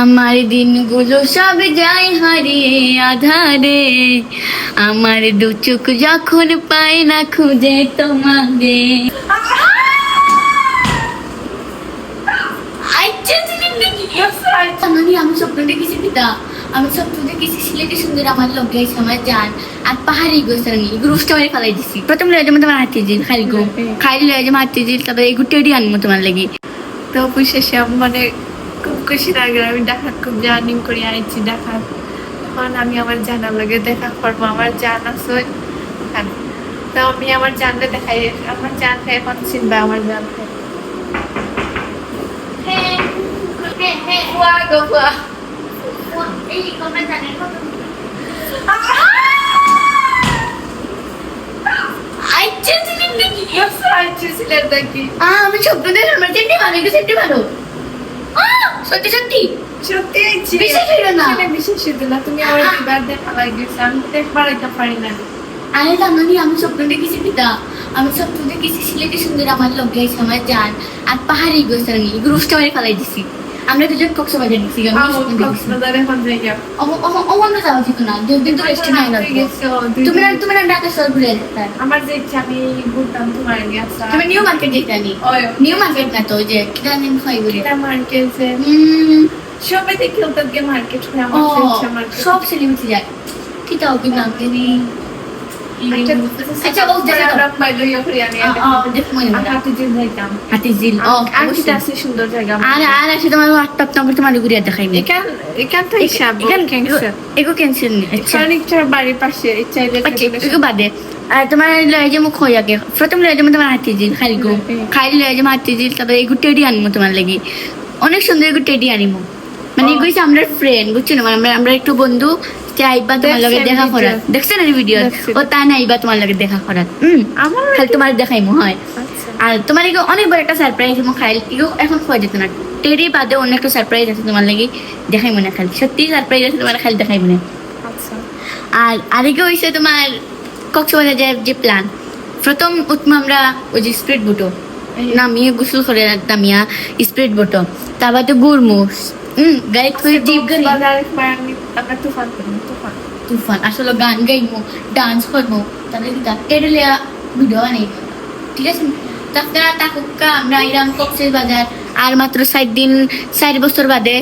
আমার দিনগুলো সব যায় হারিয়ে আধারে। আমার দু চোখ যখন পায় না খুঁজে তোমাকে। আমি স্বপ্ন দেখেছি পিতা। আমি স্বপ্ন দেখেছি সিলেটে সুন্দর আমার লোক গেছে আমার জান আর পাহাড়ি গোস্ত আমি গ্রুপটা মারি ফেলাই দিছি। প্রথম লয়ে যাব তোমার হাতে জিল খালি গো। খাইলে লয়ে যাব হাতে জিল তারপরে এই গুটেডি আনব তোমার লাগি। তো শেষে আমি মানে খুব খুশি লাগে আমি ডাকাত খুব জার্নি করে আইছি ডাকাত তখন আমি আমার জানার লাগে দেখা করব আমার জান আছে। তো আমি আমার জানলে দেখাই আমার জান খাই এখন চিনবা আমার জান খাই হ্যাঁ দেখি দেখি আমি স্বপ্ন দেখে আমার চেন্টি ভালো একটু চেন্টি ভালো সত্যি সত্যি? সত্যি বিশ্বাস হইল না। বিশ্বাস হইল না তুমি আমার একবার দেখা লাগিয়েছে আমি তো একবার এটা পারি না আরে জানি আমি স্বপ্ন দেখেছি পিতা। আমি স্বপ্ন দেখেছি সিলেটে সুন্দর আমার লোক গেছে আমার জান। আর পাহাড়ি গোস্ত গ্রুপ গ্রুপটা মারি ফেলাই দিছি। আমরা দুজন কক্সবাজার গেছি কক্সবাজারে যাই যাব অমন যাওয়া ঠিক না দুদিন তো রেস্ট নাই তুমি না তুমি না ঢাকা শহর ঘুরে যেতে আমার যে ইচ্ছা আমি ঘুরতাম তোমার গেছে তুমি নিউ মার্কেট যেতে নি নিউ মার্কেট না তো যে কিটা দিন খাই বলে। এটা মার্কেটে হুম। সবাই দেখি ওদেরকে মার্কেট সব সেলিব্রিটি যায়। কিটা জানি আচ্ছা ও ইয়ে মনে হয় সুন্দর জায়গা আর আর আছে তোমার হোয়াটসঅ্যাপ নম্বর তোমার ঘুরিয়ে দেখাই এখান এখান তো হিসাব ক্যান্সার এগো ক্যান্সেল আচ্ছা ফার্নিচার বাড়ির পাশে চাইলে আচ্ছা এগো বাদে আর তোমার লয়ে যাব খই আগে প্রথম লয়ে যাব তোমার হাতি জিল খালি গো হুম। খাইলে লয়ে যাব হাতি জিল তারপরে এগো টেডি আনব তোমার লাগি অনেক সুন্দর এগো টেডি আনিমো মানে হচ্ছে আমরা ফ্রেন্ড বুঝছ না মানে আমরা আমরা একটু বন্ধু যে আইবা তোমার লগে দেখা। করার দেখছেন না ভিডিও। ও তা না আইবা তোমার লগে দেখা করার হুম খালি তোমার দেখাইমো হয়। আচ্ছা। আর তোমার এগো অনেক বড় একটা সারপ্রাইজ মো খাইল। এগো এখন খোয়া যেত না। টেডি বাদে অন্য একটা সারপ্রাইজ আছে তোমার লাগি দেখাই মনে খালি। সত্যি সারপ্রাইজ আছে তোমার খালি দেখাই মনে আচ্ছা। আর আরেকে হয়েছে তোমার কক্সবাজার যে যে প্ল্যান প্রথম উঠবো আমরা ওই যে স্পিড বোটো। নামিয়ে গোসল করে নামিয়া স্পিড বোটো। তারপর তো গুড়মু গাড়ি করে বাজার একবার আমি তুফান আসলে গান গাইবো ডান্স করব। তাহলে কি টেডলিয়া ভিডিও বানাই। ঠিক আছে? তারপরে তাকুকা আমরা ইরাম কক্সবাজার আর মাত্র ষাট দিন ষাট বছর বাদে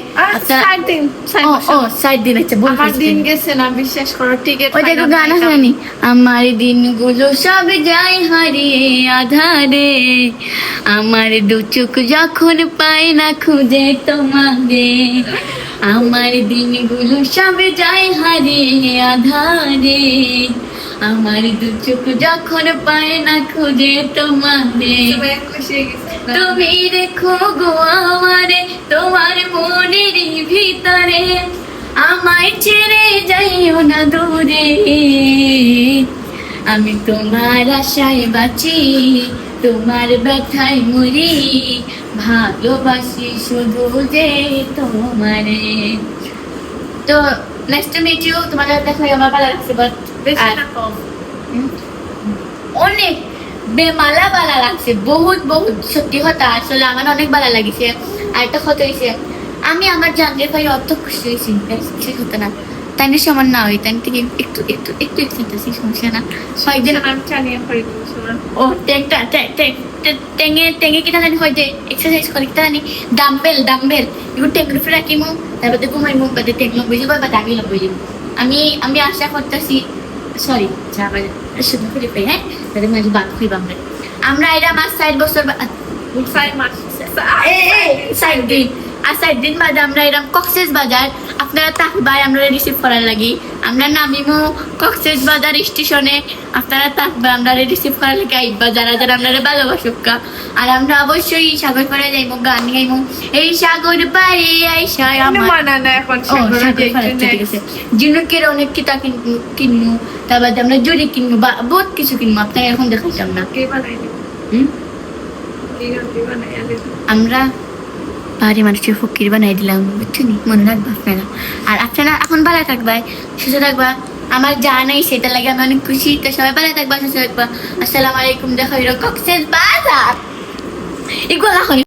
ষাট দিন ষাট ও ষাট দিন আচ্ছা আমার দিন গেছে না বিশ্বাস করো টিকিট ওই দেখো গান আমার দিনগুলো সব যায় হারিয়ে আধারে। আমার দু চোখ যখন পায় না খুঁজে তোমাকে। আমার দিনগুলো সব যায় হারিয়ে আধারে। আমার দু চোখ যখন পায় না খুঁজে তোমাকে। তুমি দেখো গো আমারে তোমার মনের ভিতরে। আমায় ছেড়ে যাইও না দূরে। আমি তোমার আশায় বাঁচি তোমার ব্যথায় মরি। ভালোবাসি শুধু যে তোমারে। তো নেক্সট মিট ইউ তোমার দেখা আমার ভালো লাগছে বাট অনেক। বেমালা বালা লাগছে বহুত বহুত সত্যি কথা। আসলে আমার অনেক ভালো লাগিছে। আর একটা কথা হয়েছে আমি আমার জানলে ভাই অত খুশি হয়েছি হতো না তাই না। সমান না হয় তাই থেকে একটু একটু একটু একটু সমস্যা না। কয়েকদিন আমি চালিয়ে করি ও ট্যাংটা জানি হয় যে এক্সারসাইজ করে কিনা জানি। ডাম্বেল ডাম্বেল এগুলো টেঙ্গুর ফিরে রাখিমু তারপরে ঘুমাইমু বাদে টেক লম্বই যাব বা দামি লম্বই যাব আমি আমি আশা করতেছি সরি শুধু করে পাই হ্যাঁ? তাদের মাঝে বাদ খুঁজব আমরা। আমরা এটা বছর মাস। এ, এ, ষাট দিন। আর সাইড দিন বাদে আমরা এরকম কক্সেস বাজার। আপনারা থাকবাই আমরা রিসিভ করার লাগি। আমরা নামিমু কক্সেস বাজার স্টেশনে। আপনারা থাকবে আমরা রিসিভ করার লাগি আইবা যারা যারা আমরা ভালোবাসুক আর আমরা অবশ্যই সাগর পাড়ে যাইমু গান গাইবো এই সাগর পাড়ে আইসা আমার জিনুকের অনেক কিতা কিনবো আমরা জুড়ি কিনবো বা বহুত কিছু কিনবো আপনারা এখন কে বানাই আমরা বাড়ি মানুষের ফকির বানাই দিলাম মনে রাখবা আপনারা। আর আপনারা এখন ভালো থাকবা সুস্থ থাকবা আমার যা নাই সেটা লাগে আমি অনেক খুশি। তো সবাই ভালো থাকবা সুস্থ থাকবা আসসালামু আলাইকুম, দেখা কক্সেস বাজার। এগুলো